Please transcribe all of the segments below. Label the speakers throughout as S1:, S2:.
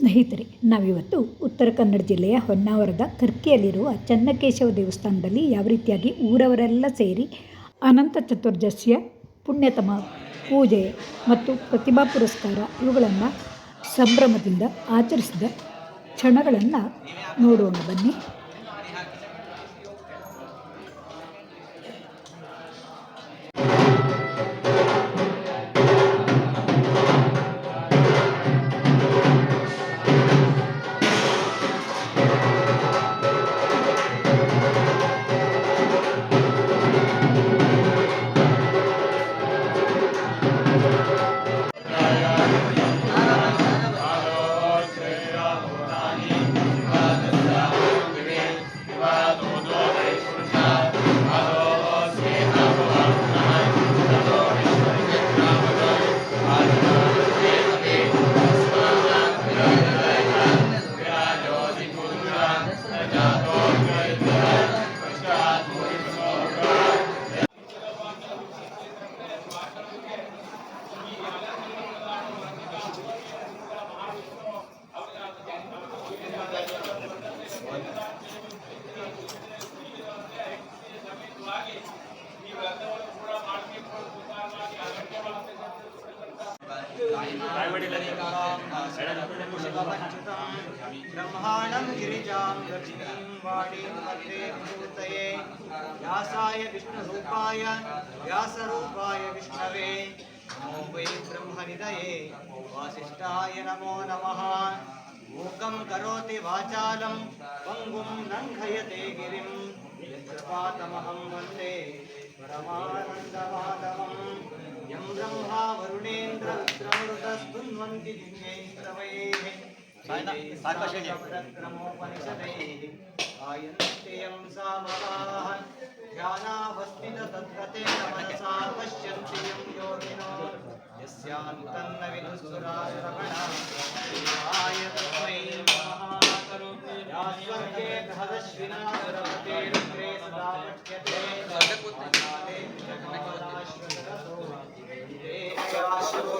S1: ಸ್ನೇಹಿತರೆ, ನಾವಿವತ್ತು ಉತ್ತರ ಕನ್ನಡ ಜಿಲ್ಲೆಯ ಹೊನ್ನಾವರದ ಕರ್ಕಿಯಲ್ಲಿರುವ ಚನ್ನಕೇಶವ ದೇವಸ್ಥಾನದಲ್ಲಿ ಯಾವ ರೀತಿಯಾಗಿ ಊರವರೆಲ್ಲ ಸೇರಿ ಅನಂತ ಚತುರ್ದಶಿಯ ಪುಣ್ಯತಮ ಪೂಜೆ ಮತ್ತು ಪ್ರತಿಭಾ ಪುರಸ್ಕಾರ ಇವುಗಳನ್ನು ಸಂಭ್ರಮದಿಂದ ಆಚರಿಸಿದ ಕ್ಷಣಗಳನ್ನು ನೋಡೋಣ ಬನ್ನಿ.
S2: ब्रह्माणं गिरिजां लक्ष्मीं वाणीं व्यासरूपाय विष्णवे। नमो वै ब्रह्मनिधये वासिष्ठाय नमो नमः। मूकं करोति वाचालं, पङ्गुं लङ्घयते गिरिं। यत्कृपातमहं वंदे। परमानन्दमाधवम्। यं ब्रह्मा वरुणेन्द्ररुद्रमरुतस्तुन्वन्ति दिव्यैन्द्रवैः आयन्त्ययं सामगाः ध्यानावस्थिततद्गतेन मनसा पश्यन्ति यं योगिनो। यस्यान्तन्न विदुःसुराश्रवणा तस्मै नमः या स्वर्गे बृहदश्विना सुरपते रुद्रे सदा पठ्यते।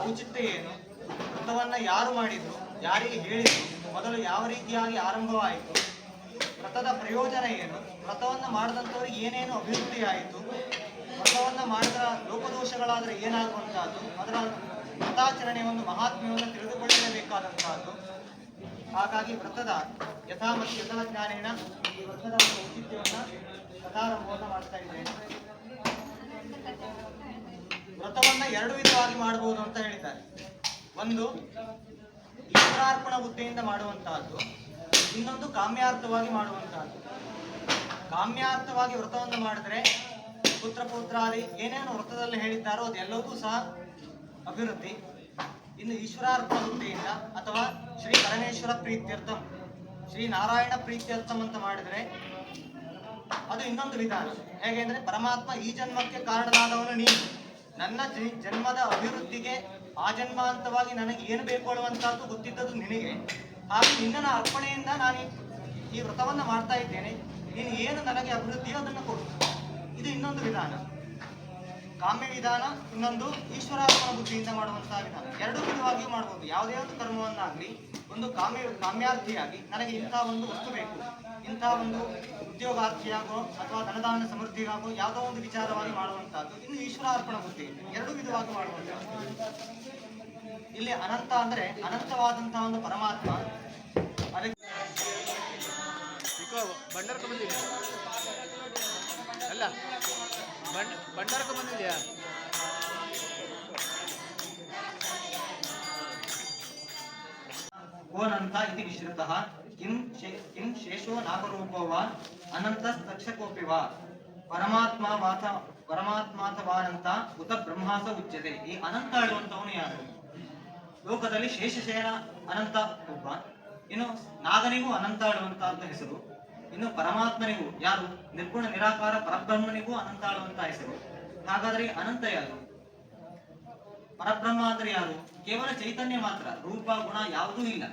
S2: ಔಚಿತ್ಯ ಏನು? ಅಂತವನ್ನ ಯಾರು ಮಾಡಿದ್ರು ಯಾರಿಗೆ ಹೇಳಿದ್ರು ಮೊದಲು ಯಾವ ರೀತಿಯಾಗಿ ಆರಂಭವಾಯಿತು? ವ್ರತದ ಪ್ರಯೋಜನ ಏನು? ವ್ರತವನ್ನು ಮಾಡಿದಂಥವ್ರಿಗೆ ಏನೇನು ಅಭಿವೃದ್ಧಿ ಆಯಿತು? ವ್ರತವನ್ನು ಮಾಡಿದ ಲೋಪದೋಷಗಳಾದರೆ ಏನಾಗುವಂತಹದ್ದು ಅದರ ವ್ರತಾಚರಣೆ ಒಂದು ಮಹಾತ್ಮ್ಯವನ್ನು ತಿಳಿದುಕೊಳ್ಳಲೇಬೇಕಾದಂತಹದ್ದು ಹಾಗಾಗಿ ವ್ರತದ ಯಥಾ ಮತ್ತು ಯಥಾ ಜ್ಞಾನೇನ ಈ ವ್ರತದ ಒಂದು ಔಚಿತ್ಯವನ್ನು ಕಥಾರಂಭವನ್ನು ಮಾಡ್ತಾ ಇದ್ದೇನೆ. ವ್ರತವನ್ನು ಎರಡು ವಿಧವಾಗಿ ಮಾಡಬಹುದು ಅಂತ ಹೇಳಿದ್ದಾರೆ. ಒಂದು ಈಶ್ವರಾರ್ಪಣ ಬುದ್ಧಿಯಿಂದ ಮಾಡುವಂತಹದ್ದು, ಇನ್ನೊಂದು ಕಾಮ್ಯಾರ್ಥವಾಗಿ ಮಾಡುವಂತಹದ್ದು. ಕಾಮ್ಯಾರ್ಥವಾಗಿ ವ್ರತವನ್ನು ಮಾಡಿದ್ರೆ ಪುತ್ರ ಪುತ್ರಾದಿ ಏನೇನು ವ್ರತದಲ್ಲಿ ಹೇಳಿದ್ದಾರೋ ಅದೆಲ್ಲವೂ ಸಹ ಅಭಿವೃದ್ಧಿ. ಇನ್ನು ಈಶ್ವರಾರ್ಪಣ ಬುದ್ಧಿಯಿಂದ ಅಥವಾ ಶ್ರೀ ಪರಮೇಶ್ವರ ಪ್ರೀತ್ಯರ್ಥಂ, ಶ್ರೀ ನಾರಾಯಣ ಪ್ರೀತ್ಯರ್ಥಂ ಅಂತ ಮಾಡಿದ್ರೆ ಅದು ಇನ್ನೊಂದು ವಿಧಾನ. ಹೇಗೆ ಅಂದ್ರೆ ಪರಮಾತ್ಮ ಈ ಜನ್ಮಕ್ಕೆ ಕಾರಣನಾದವನು ನೀನು. ನನ್ನ ಜನ್ಮದ ಅಭಿವೃದ್ಧಿಗೆ ಆ ಜನ್ಮಾಂತವಾಗಿ ನನಗೆ ಏನು ಬೇಕು ಅನ್ನುವಂಥದ್ದು ಗೊತ್ತಿದ್ದದ್ದು ನಿನಗೆ. ಹಾಗೆ ನಿನ್ನ ಅರ್ಪಣೆಯಿಂದ ನಾನು ಈ- ವ್ರತವನ್ನು ವ್ರತವನ್ನ ಮಾಡ್ತಾ ಇದ್ದೇನೆ. ನೀನು ಏನು ನನಗೆ ಅಭಿವೃದ್ಧಿಯೋ ಅದನ್ನು ಕೊಡು. ಇದು ಇನ್ನೊಂದು ವಿಧಾನ. ಕಾಮ್ಯ ವಿಧಾನ, ಇನ್ನೊಂದು ಈಶ್ವರಾರ್ಪಣ ಬುದ್ಧಿಯಿಂದ ಮಾಡುವಂತಹ ವಿಧಾನ ಎರಡು ವಿಧವಾಗಿಯೂ ಮಾಡಬಹುದು ಯಾವುದೇ ಒಂದು ಕರ್ಮವನ್ನಾಗಲಿ, ಒಂದು ಕಾಮ್ಯ ಕಾಮ್ಯಾರ್ಥಿಯಾಗಿ ನನಗೆ ಇಂತಹ ಒಂದು ವಸ್ತು ಬೇಕು. ಇಂತಹ ಒಂದು ಉದ್ಯೋಗಾರ್ಥಿಯಾಗೋ ಅಥವಾ ಧನದಾನ ಸಮೃದ್ಧಿಗಾಗೋ ಯಾವುದೋ ಒಂದು ವಿಚಾರವಾಗಿ ಮಾಡುವಂತಹದ್ದು ಇನ್ನು ಈಶ್ವರಾರ್ಪಣ ಬುದ್ಧಿ. ಎರಡು ವಿಧವಾಗಿ ಮಾಡುವಂತಹದ್ದು ಇಲ್ಲಿ ಅನಂತ ಅಂದ್ರೆ ಅನಂತವಾದಂತಹ ಒಂದು ಪರಮಾತ್ಮ. ಅದಕ್ಕೆ
S3: ಬಂದಿದೆ ಅಲ್ಲ, ಬಂಡ, ಭಂಡಾರಕ್ಕೆ ಬಂದಿದೆಯಾ?
S2: ಕೋನಂತ ಇತಿ ವಿಶ್ರಿತಃ ಕಿಂ ಕಿಂ ಶೇಷೋ ನಾಗರೂಪೋ ವಾ ಅನಂತಸ್ತಕ್ಷಕೋಪಿ ವಾ ಪರಮಾತ್ಮ ವಾತ ಪರಮಾತ್ಮಾಥವಾನಂತ ಉತ ಬ್ರಹ್ಮಾಸ ಉಚ್ಯತೆ ಈ ಅನಂತ ಹೇಳುವಂತವನು ಯಾರು? ಲೋಕದಲ್ಲಿ ಶೇಷಶೇನ ಅನಂತ ಒಬ್ಬ. ಇನ್ನು ನಾಗರಿಗೂ ಅನಂತ ಹೇಳುವಂತ ಅಂತ ಹೆಸರು. ಇನ್ನು ಪರಮಾತ್ಮನಿಗೂ, ಯಾರು? ನಿರ್ಗುಣ, ನಿರಾಕಾರ, ಪರಬ್ರಹ್ಮನಿಗೂ ಅನಂತಾಳು ಅಂತ ಹೆಸರು. ಹಾಗಾದ್ರೆ ಅನಂತ ಯಾರು? ಪರಬ್ರಹ್ಮ ಅಂದ್ರೆ ಯಾರು? ಕೇವಲ ಚೈತನ್ಯ ಮಾತ್ರ, ರೂಪ, ಗುಣ ಯಾವುದೂ ಇಲ್ಲ.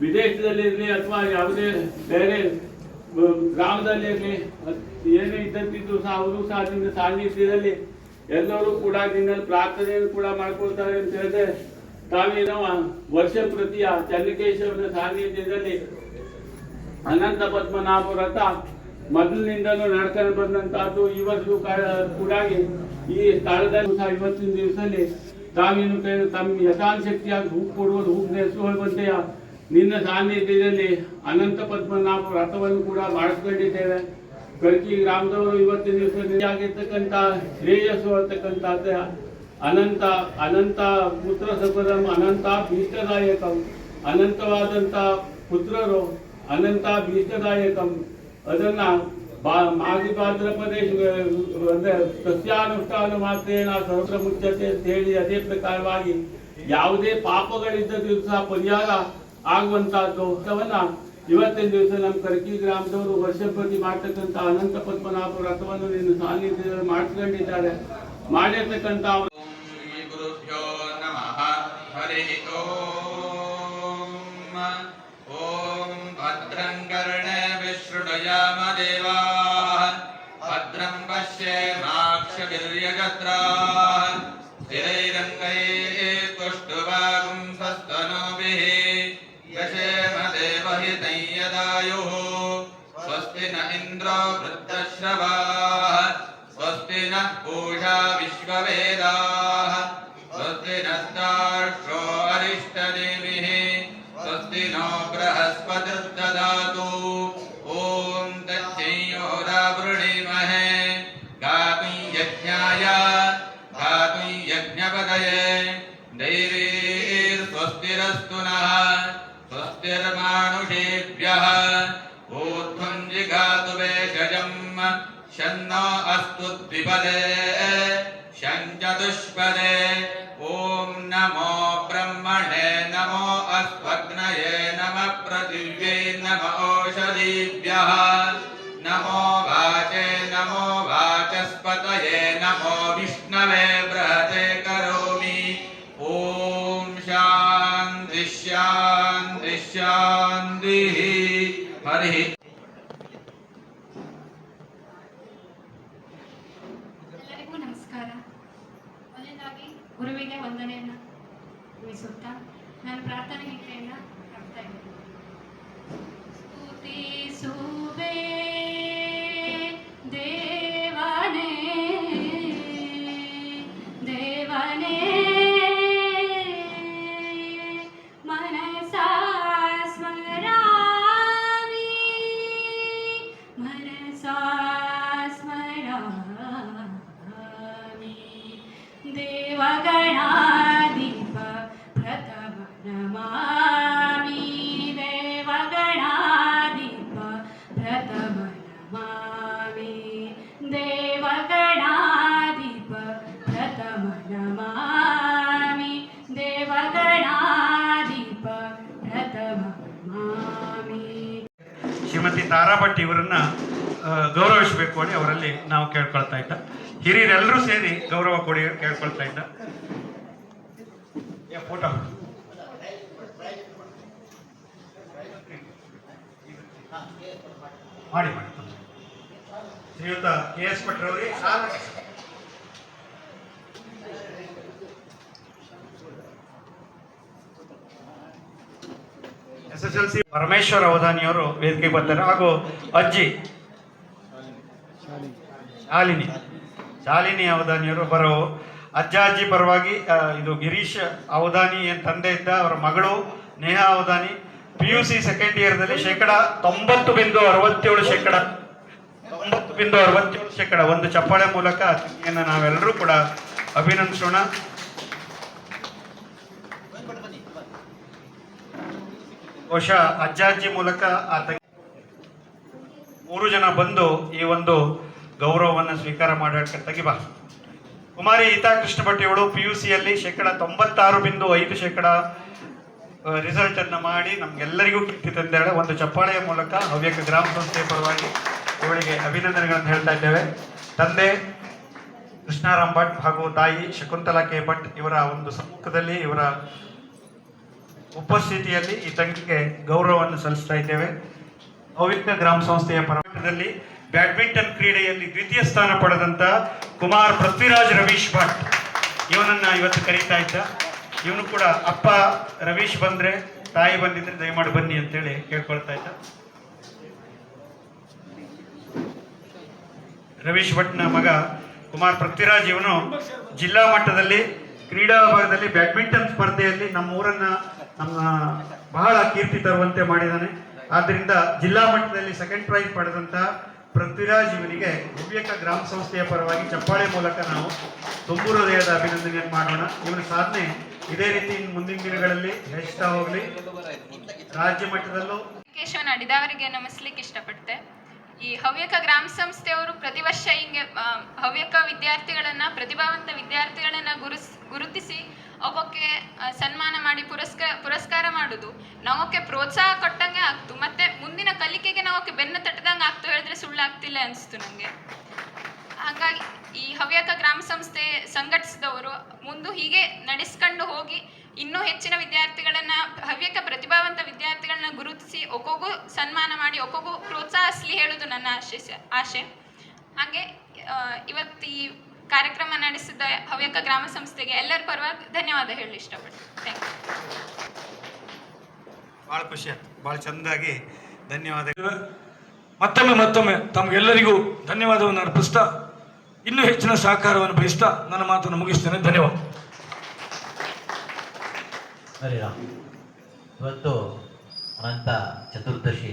S4: ವಿದೇಶದಲ್ಲಿ ಇರಲಿ ಅಥವಾ ಯಾವುದೇ ಬೇರೆ ಗ್ರಾಮದಲ್ಲಿ ಇರಲಿ ಏನೇ ಇದ್ದಂತಿದ್ದು ಸಹ ಅವರು ಸಹ ನಿನ್ನ ಸಾನ್ನಿಧ್ಯದಲ್ಲಿ ಎಲ್ಲರೂ ಕೂಡ ನಿನ್ನಲ್ಲಿ ಪ್ರಾರ್ಥನೆಯನ್ನು ಕೂಡ ಮಾಡ್ಕೊಳ್ತಾರೆ ಅಂತ ಹೇಳಿದ್ರೆ ತಾವೇನೋ ವರ್ಷ ಪ್ರತಿಯ ಚನ್ನಕೇಶವನ ಸಾನ್ನಿಧ್ಯದಲ್ಲಿ ಅನಂತ ಪದ್ಮನಾಭ ವ್ರತ ಮೊದಲಿನಿಂದಲೂ ನಡ್ಕೊಂಡು ಬಂದಂತಹದ್ದು ಇವತ್ತು ಕೂಡ ಈ ಸ್ಥಳದಲ್ಲಿ ಸಹ ಇವತ್ತಿನ ದಿವಸದಲ್ಲಿ ತಾವೇನು ತಮ್ಮ ಯಥಾಶಕ್ತಿಯಾಗಿ ಹೂ ಕೊಡುವುದು ಹೂ ನೆನೆಸುವಂತೆಯ ನಿನ್ನ ಸಾನ್ನಿಧ್ಯದಲ್ಲಿ ಅನಂತ ಪದ್ಮನಾಭ ವ್ರತವನ್ನು ಕೂಡ ಮಾಡಿಸ್ಕೊಂಡಿದ್ದೇವೆ. ಕರ್ಕಿ ಗ್ರಾಮದವರು ಇವತ್ತಿನ ದಿವಸ ಆಗಿರ್ತಕ್ಕಂಥ ಶ್ರೇಯಸ್ಸು ಅಂತಕ್ಕಂಥ ಅನಂತ ಅನಂತ ಪುತ್ರ ಸಪದಂ ಅನಂತ ಭೀಷ್ಟದಾಯಕಂ ಅನಂತವಾದಂಥ ಪುತ್ರರು ಅನಂತ ಭೀಷ್ಟದಾಯಕಂ ಅದನ್ನು ಬಾ ಮಾಗಿ ಪಾತ್ರ ಪ್ರದೇಶ ಅಂದ್ರೆ ಸಸ್ಯಾನುಷ್ಠಾನ ಮಾತ್ರೇನ ಸಹಸ್ರ ಮುಚ್ಚತೆ ಅಂತ ಹೇಳಿ ಅದೇ ಪ್ರಕಾರವಾಗಿ ಯಾವುದೇ ಪಾಪಗಳಿದ್ದ ದಿವಸ ಪರಿಹಾರ ಆಗುವಂತಹದ್ದು ಇವತ್ತಿನ ದಿವಸ ನಮ್ಮ ಕರ್ಕಿ ಗ್ರಾಮದವರು ವರ್ಷ ಪ್ರತಿ ಮಾಡ್ತಕ್ಕಂಥ ಅನಂತ ಪದ್ಮನಾಭ ವ್ರತವನ್ನು ನೀನು ಸಾನ್ನಿಧ್ಯದಲ್ಲಿ ಮಾಡಿಸ್ಕೊಂಡಿದ್ದಾರೆ.
S5: ಓಂ ಭದ್ರಂ ಪಶ್ಯೇ ಮಾಕ್ಷ ಗಿರ್ಯಗತ್ರಾ वृद्धश्रवाः स्वस्ति नः पूषा विश्ववेदाः। पृथिव्यै नम ओषधीभ्यः नमो वाचे नमो वाचस्पतये नमो विष्णवे बृहते करोमि ॐ शान्ति शान्ति शान्तिः हरिः
S6: ಎಲ್ಲರಿಗೂ ನಮಸ್ಕಾರ ಮೊದಲನೇದಾಗಿ ಗುರುವಿಗೆ ವಂದನೆಯನ್ನು ಮುಗಿಸುತ್ತಾ ನಾನು ಪ್ರಾರ್ಥನೆ ಗೀತೆಯನ್ನು ಹಾಡ್ತಾ ಇದ್ದೇನೆ સ્તુતિ સુ
S7: ತಾರಾಭಟ್ ಇವರನ್ನ ಗೌರವಿಸಬೇಕು ಹೇಳಿ ಅವರಲ್ಲಿ ನಾವು ಕೇಳ್ಕೊಳ್ತಾ ಇದ್ದ. ಹಿರಿಯರೆಲ್ಲರೂ ಸೇರಿ ಗೌರವ ಕೊಡಿ ಕೇಳ್ಕೊಳ್ತಾ ಇದ್ದ. ಫೋಟೋ ಮಾಡಿ ಮಾಡಿ. ಶ್ರೀಯುತ K S ಭಟ್ರವರಿಗೆ S S L C Parameshwar ಅವಧಾನಿಯವರು ವೇದಿಕೆಗೆ ಬರ್ತಾರೆ. ಹಾಗೂ ಅಜ್ಜಿ ಶಾಲಿನಿ. ಶಾಲಿನಿ ಅವಧಾನಿಯವರು ಬರೋ ಅಜ್ಜ ಅಜ್ಜಿ ಪರವಾಗಿ ಇದು ಗಿರೀಶ್ ಅವಧಾನಿ ಏನ್ ತಂದೆ ಇದ್ದ, ಅವರ ಮಗಳು Neha Avadhani. P U C second ಇಯರ್ದಲ್ಲಿ ಶೇಕಡ ತೊಂಬತ್ತು ಬಿಂದು ಅರವತ್ತೇಳು ಶೇಕಡ ತೊಂಬತ್ತು ಬಿಂದು ಅರವತ್ತೇಳು ಶೇಕಡ ಒಂದು ಚಪ್ಪಾಳೆ ಮೂಲಕ ನಾವೆಲ್ಲರೂ ಕೂಡ ಅಭಿನಂದಿಸೋಣ. ಬಹುಶಃ ಅಜ್ಜಾಜಿ ಅಜ್ಜಿ ಮೂಲಕ ಆತ ಮೂರು ಜನ ಬಂದು ಈ ಒಂದು ಗೌರವವನ್ನು ಸ್ವೀಕಾರ ಮಾಡೋಕ್ಕೆ ತೆಗಿಬಾ ಕುಮಾರಿ ಗೀತಾ ಕೃಷ್ಣ ಭಟ್ ಇವಳು ಪಿ ಯು ಸಿಯಲ್ಲಿ ಶೇಕಡ ತೊಂಬತ್ತಾರು ಬಿಂದು ಐದು ಶೇಕಡ ರಿಸಲ್ಟ್ ಅನ್ನು ಮಾಡಿ ನಮ್ಗೆಲ್ಲರಿಗೂ ತಂದಾಳೆ. ಒಂದು ಚಪ್ಪಾಳೆಯ ಮೂಲಕ ಹವ್ಯಕ ಗ್ರಾಮ ಸಂಸ್ಥೆಯ ಪರವಾಗಿ ಇವಳಿಗೆ ಅಭಿನಂದನೆಗಳನ್ನು ಹೇಳ್ತಾ ಇದ್ದೇವೆ. ತಂದೆ ಕೃಷ್ಣಾರಾಮ್ ಭಟ್ ಹಾಗೂ ತಾಯಿ ಶಕುಂತಲಾ ಕೆ ಭಟ್ ಇವರ ಒಂದು ಸಮ್ಮುಖದಲ್ಲಿ ಇವರ ಉಪಸ್ಥಿತಿಯಲ್ಲಿ ಈ ತಂಡಕ್ಕೆ ಗೌರವವನ್ನು ಸಲ್ಲಿಸ್ತಾ ಇದ್ದೇವೆ. ಅವಿಕ್ತ ಗ್ರಾಮ ಸಂಸ್ಥೆಯ ಪರಮದಲ್ಲಿ ಬ್ಯಾಡ್ಮಿಂಟನ್ ಕ್ರೀಡೆಯಲ್ಲಿ ದ್ವಿತೀಯ ಸ್ಥಾನ ಪಡೆದಂತ ಕುಮಾರ್ ಪೃಥ್ವಿರಾಜ್ ರವೀಶ್ ಭಟ್. ಇವನನ್ನ ಇವತ್ತು ಕರೀತಾ ಇದ್ದ. ಇವನು ಕೂಡ ಅಪ್ಪ ರವೀಶ್ ಬಂದ್ರೆ, ತಾಯಿ ಬಂದಿದ್ರೆ ದಯಮಾಡಿ ಬನ್ನಿ ಅಂತೇಳಿ ಕೇಳ್ಕೊಳ್ತಾ ಇದ್ದ. ರವೀಶ್ ಭಟ್ನ ಮಗ ಕುಮಾರ್ ಪೃಥ್ವಿರಾಜ್ ಇವನು ಜಿಲ್ಲಾ ಮಟ್ಟದಲ್ಲಿ ಕ್ರೀಡಾ ವಿಭಾಗದಲ್ಲಿ ಬ್ಯಾಡ್ಮಿಂಟನ್ ಸ್ಪರ್ಧೆಯಲ್ಲಿ ನಮ್ಮ ಊರನ್ನ ನಮ್ಮ ಬಹಳ ಕೀರ್ತಿ ತರುವಂತೆ ಮಾಡಿದ್ದಾನೆ. ಆದ್ದರಿಂದ ಜಿಲ್ಲಾ ಮಟ್ಟದಲ್ಲಿ ಸೆಕೆಂಡ್ ಪ್ರೈಸ್ ಪಡೆದಂತ ಪೃಥ್ವಿರಾಜ್ ಇವನಿಗೆ ಹವ್ಯಕ ಗ್ರಾಮ ಸಂಸ್ಥೆಯ ಪರವಾಗಿ ಚಪ್ಪಾಳೆ ಮೂಲಕ ನಾವು ತುಂಬು ಹೃದಯದ ಅಭಿನಂದನೆಯನ್ನು ಮಾಡೋಣ. ಇವನ ಸಾಧನೆ ಇದೇ ರೀತಿ ಮುಂದಿನ ದಿನಗಳಲ್ಲಿ ಹೆಚ್ಚುತ್ತಾ ಹೋಗಲಿ. ರಾಜ್ಯ ಮಟ್ಟದಲ್ಲೂ
S8: ಕೇಶವ ನಾಡಿದ ಅವರಿಗೆ ನಮಿಸ್ಲಿಕ್ಕೆ ಇಷ್ಟಪಡ್ತೆ. ಈ ಹವ್ಯಕ ಗ್ರಾಮ ಸಂಸ್ಥೆಯವರು ಪ್ರತಿ ವರ್ಷ ಹಿಂಗೆ ಹವ್ಯಕ ವಿದ್ಯಾರ್ಥಿಗಳನ್ನ, ಪ್ರತಿಭಾವಂತ ವಿದ್ಯಾರ್ಥಿಗಳನ್ನ ಗುರುಸ್, ಗುರುತಿಸಿ ಅವಕ್ಕೆ ಸನ್ಮಾನ ಮಾಡಿ ಪುರಸ್ಕಾರ ಪುರಸ್ಕಾರ ಮಾಡುದು. ನಾವಕ್ಕೆ ಪ್ರೋತ್ಸಾಹ ಕೊಟ್ಟಂಗೆ ಆಗ್ತು. ಮತ್ತೆ ಮುಂದಿನ ಕಲಿಕೆಗೆ ನಾವಕ್ಕೆ ಬೆನ್ನ ತಟ್ಟದಂಗೆ ಆಗ್ತು ಹೇಳಿದ್ರೆ ಸುಳ್ಳು ಆಗ್ತಿಲ್ಲ ಅನಿಸ್ತು ನನಗೆ ಹಾಗಾಗಿ ಈ ಹವ್ಯಕ ಗ್ರಾಮ ಸಂಸ್ಥೆ ಸಂಘಟಿಸಿದವರು ಮುಂದೆ ಹೀಗೆ ನಡೆಸ್ಕೊಂಡು ಹೋಗಿ ಇನ್ನೂ ಹೆಚ್ಚಿನ ವಿದ್ಯಾರ್ಥಿಗಳನ್ನ, ಹವ್ಯಕ ಪ್ರತಿಭಾವಂತ ವಿದ್ಯಾರ್ಥಿಗಳನ್ನ ಗುರುತಿಸಿ ಒಕ್ಕೊಗೂ ಸನ್ಮಾನ ಮಾಡಿ, ಒಕ್ಕೊಗೂ ಪ್ರೋತ್ಸಾಹಿಸ್ಲಿ ಹೇಳೋದು ನನ್ನ ಆಶೆ ಆಶೆ. ಹಾಗೆ ಇವತ್ತು ಈ ಕಾರ್ಯಕ್ರಮ ನಡೆಸಿದ ಹವ್ಯಕ ಗ್ರಾಮ ಸಂಸ್ಥೆಗೆ ಎಲ್ಲರ ಪರವಾಗಿ ಧನ್ಯವಾದ ಹೇಳಿ ಇಷ್ಟಪಡ್ತೀನಿ. ಥ್ಯಾಂಕ್
S7: ಭಾಳ ಖುಷಿ ಆಯ್ತು. ಭಾಳ ಚಂದಾಗಿ ಧನ್ಯವಾದ
S9: ಮತ್ತೊಮ್ಮೆ ಮತ್ತೊಮ್ಮೆ ತಮಗೆಲ್ಲರಿಗೂ ಧನ್ಯವಾದವನ್ನು ಅರ್ಪಿಸ್ತಾ, ಇನ್ನೂ ಹೆಚ್ಚಿನ ಸಹಕಾರವನ್ನು ಬಯಸ್ತಾ ನನ್ನ ಮಾತನ್ನು ಮುಗಿಸ್ತೇನೆ. ಧನ್ಯವಾದ.
S10: ಹರಿರಾಮ್ ಇವತ್ತು ಅನಂತ ಚತುರ್ದಶಿ.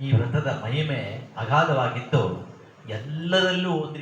S10: ಈ ವ್ರತದ ಮಹಿಮೆ ಅಗಾಧವಾಗಿತ್ತು ಎಲ್ಲರಲ್ಲೂ ಒಂದು